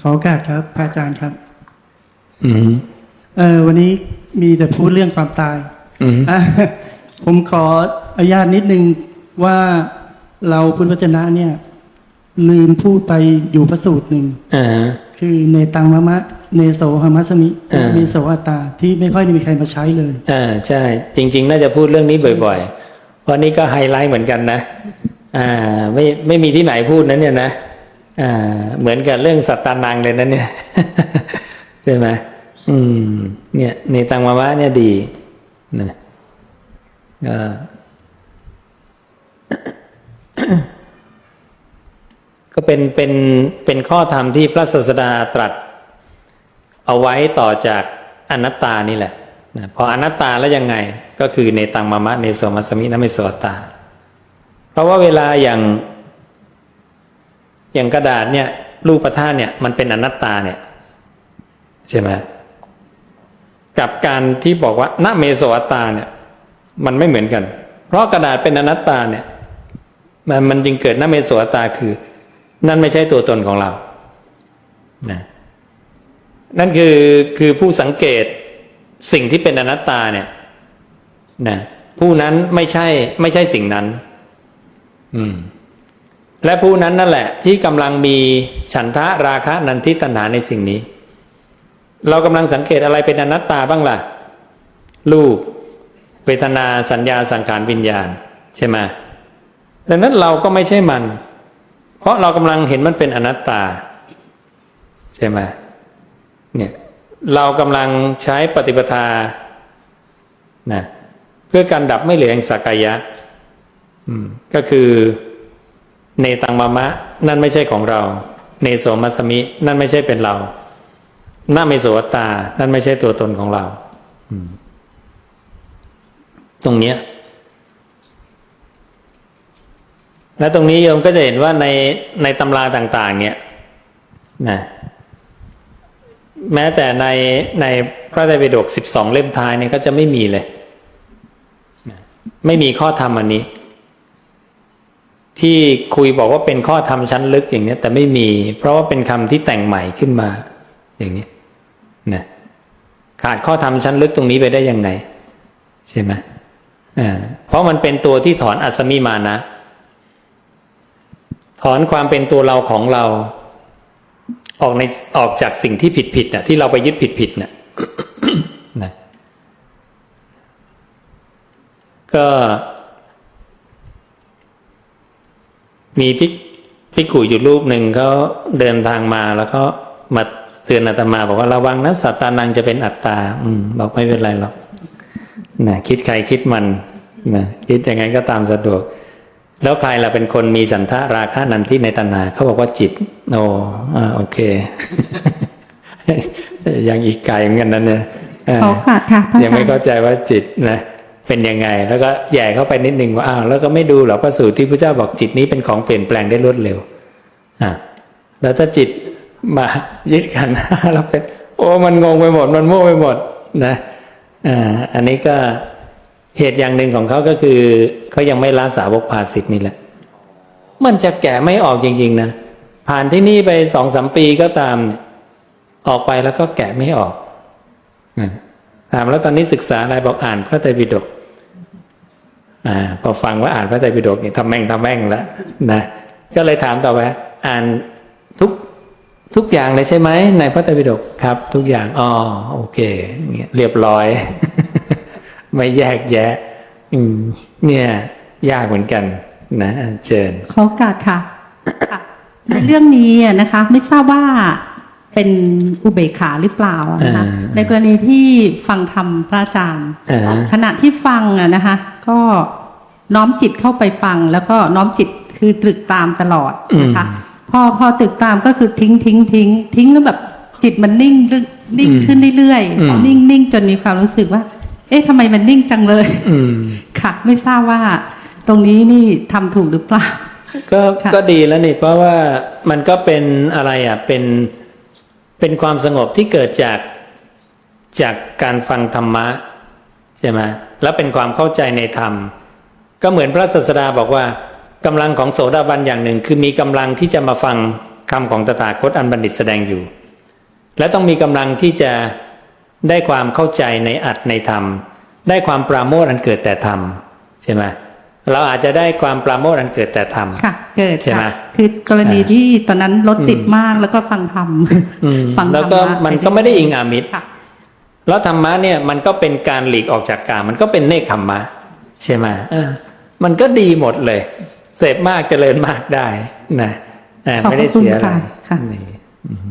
ขอโอกาสครับพระอาจารย์ครับ อืมเออวันนี้มีแต่พูดเรื่องความตายอืมอะผมขออนุญาตนิดนึงว่าเราพุทธวจนะเนี่ย ลืมพูดไปอยู่พระสูตรหนึ่ง อ่า คือเนตังมะมะ เนโสหมัสมิอ่าเนโสอัตตา ที่ไม่ค่อยมีใครมาใช้เลย อ่าใช่ จริง ๆ น่าจะพูดเรื่องนี้บ่อยๆ เพราะนี่ก็ไฮไลท์เหมือนกันนะ อ่า ไม่ไม่มีที่ไหนพูดนั้นเนี่ยนะอ่า เหมือนกับเรื่องสัตตานังเลยนั้นเนี่ยใช่ไหมอืม เนี่ยในตังมาวะเนี่ยดีนะก็ก็เป็นเป็นเป็นข้อธรรมที่พระศาสดาตรัส เอาไว้ต่อจากอนัตตานี่แหละนะพออนัตตาแล้วยังไงก็คือในตังมามะในโสมัสมินะไม่โสตตาเพราะว่าเวลาอย่าง อย่างกระดาษเนี่ยรูปธาตุเนี่ยมันเป็นอนัตตาเนี่ยใช่ไหมกับการที่บอกว่าณเมโสอัตตาเนี่ยมันไม่เหมือนกัน เพราะกระดาษเป็นอนัตตาเนี่ยมันมันจึงเกิดณเมโสอัตตาคือ นั่นไม่ใช่ตัวตนของเรานะนั่นคือคือผู้สังเกตสิ่งที่เป็นอนัตตาเนี่ยนะผู้นั้นไม่ใช่ไม่ใช่สิ่งนั้น อืม และผู้นั้นนั่นแหละที่กำลังมีฉันทะราคะนันทิตัณหาในสิ่งนี้ เรากำลังสังเกตอะไรเป็นอนัตตาบ้างล่ะ รูปเวทนาสัญญาสังขารวิญญาณใช่ไหมดังนั้นเราก็ไม่ใช่มัน เพราะเรากำลังเห็นมันเป็นอนัตตา ใช่ไหมเนี่ยเรากำลังใช้ปฏิปทานะเพื่อการดับไม่เหลือแห่งสักกายะก็คือ เนตังมามะ นั่นไม่ใช่ของเรา เนโสมัสมิ นั่นไม่ใช่เป็นเราหน้าเมโสวตา นั่นไม่ใช่ตัวตนของเราตรงเนี้ยและตรงนี้โยมก็จะเห็นว่าในในตำราต่าง ๆ เนี่ยนะแม้แต่ในในพระไตรปิฎกสิบสองเล่มท้ายเนี่ยก็จะไม่มีเลย ไม่มีข้อธรรมอันนี้ ที่คุยบอกว่าเป็นข้อธรรมชั้นลึกอย่างนี้แต่ไม่มี เพราะว่าเป็นคำที่แต่งใหม่ขึ้นมา อย่างนี้นะขาดข้อธรรมชั้นลึกตรงนี้ไปได้ยังไง ใช่ไหมอ่าเพราะมันเป็นตัวที่ถอนอัศมิมานะ ถอนความเป็นตัวเราของเรา ออกในออกจากสิ่งที่ผิดผิดน่ะที่เราไปยึดผิดผิดน่ะนะก็ มีพิกพิกุอยู่รูปหนึ่งเขาเดินทางมาแล้วก็มาเตือนอาตมาบอกว่าระวังนะสัตตานังจะเป็นอัตตาอืมบอกไม่เป็นไรหรอกนะคิดใครคิดมันนะคิดอย่างนั้นก็ตามสะดวก แล้วใครล่ะเป็นคนมีสันทะราคะนันที่ในตัณหาเขาบอกว่าจิตโอ้อ่าโอเค ยังอีกไกลเหมือนกันนั้นเนี่ยอ่าขอโอกาสค่ะพระยังไม่อาจารย์เข้าใจว่าจิตนะ เป็นยังไง แล้วก็แย่เข้าไปนิดนึงว่าอ้าวแล้วก็ไม่ดูหรอกพระสูตรที่พระเจ้าบอกจิตนี้เป็นของเปลี่ยนแปลงได้รวดเร็วอะแล้วถ้าจิตมายึดกันธ์เราเป็นโอ้มันงงไปหมดมันมั่วไปหมดนะอ่าอันนี้ก็เหตุอย่างหนึ่งของเขาก็คือเขายังไม่ละสาวกภาสิทธ์นี่แหละ มันจะแกะไม่ออกจริง ๆนะผ่านที่นี่ไปสองสามปีก็ตามเนี่ยออกไปแล้วก็แกะไม่ออกอะถามแล้วตอนนี้ศึกษาอะไรบอกอ่านพระไตรปิฎก อ่าพอฟังว่าอ่านพระไตรปิฎกนี่ทำแม่งทำแม่งแล้วนะก็เลยถามต่อไปอ่านทุกทุกอย่างเลยใช่ไหมในพระไตรปิฎกครับ ทุกอย่างอ๋อโอเคเงี้ยเรียบร้อย ไม่แยกแยะอืมเนี่ย ยากเหมือนกัน นะเชิญขอโอกาสค่ะค่ะในเรื่องนี้อะนะคะ ไม่ทราบว่าเป็นอุเบกขาหรือเปล่าอะนะคะอ่าในกรณีที่ฟังธรรมพระอาจารย์อ่าขณะที่ฟังอะนะคะ ก็น้อมจิตเข้าไปฟัง แล้วก็น้อมจิตคือตรึกตามตลอดนะคะพอพอตรึกตามก็คือทิ้งทิ้งทิ้งทิ้งแล้วแบบจิตมันนิ่งลึกนิ่งขึ้นเรื่อยอืมๆนิ่งนิ่งจนมีความรู้สึกว่า เอ๊ะทำไมมันนิ่งจังเลยอืมค่ะ ไม่ทราบว่า ตรงนี้นี่ทำถูกหรือเปล่าก็ค่ะก็ดีแล้วนี่เพราะว่ามันก็เป็นอะไรอะเป็นเป็นความสงบที่เกิดจากจากการฟังธรรมะใช่ไหม แล้วเป็นความเข้าใจในธรรม ก็เหมือนพระศาสดาบอกว่ากำลังของโสดาบันอย่างหนึ่ง คือมีกำลังที่จะมาฟังคำของตถาคตอันบัณฑิตแสดงอยู่ และต้องมีกำลังที่จะได้ความเข้าใจในอัตในธรรม ได้ความปราโมทย์อันเกิดแต่ธรรมใช่ไหมเราอาจจะได้ความปราโมทย์อันเกิดแต่ธรรมค่ะเกิดใช่ไหมค่ะคือกรณีที่ตอนนั้นรถติดมากแล้วก็ฟังธรรมอืมฟังธรรแล้วก็มามันก็ไม่ได้อิงอามิตรค่ะ แล้วธรรมะเนี่ยมันก็เป็นการหลีกออกจากกามมันก็เป็นเนคขมมะใช่ไหมเออมันก็ดีหมดเลย เสพมากเจริญมากได้นะเออไม่ได้เสียอะไรขอบพระคุณค่ะค่ะนี่อืม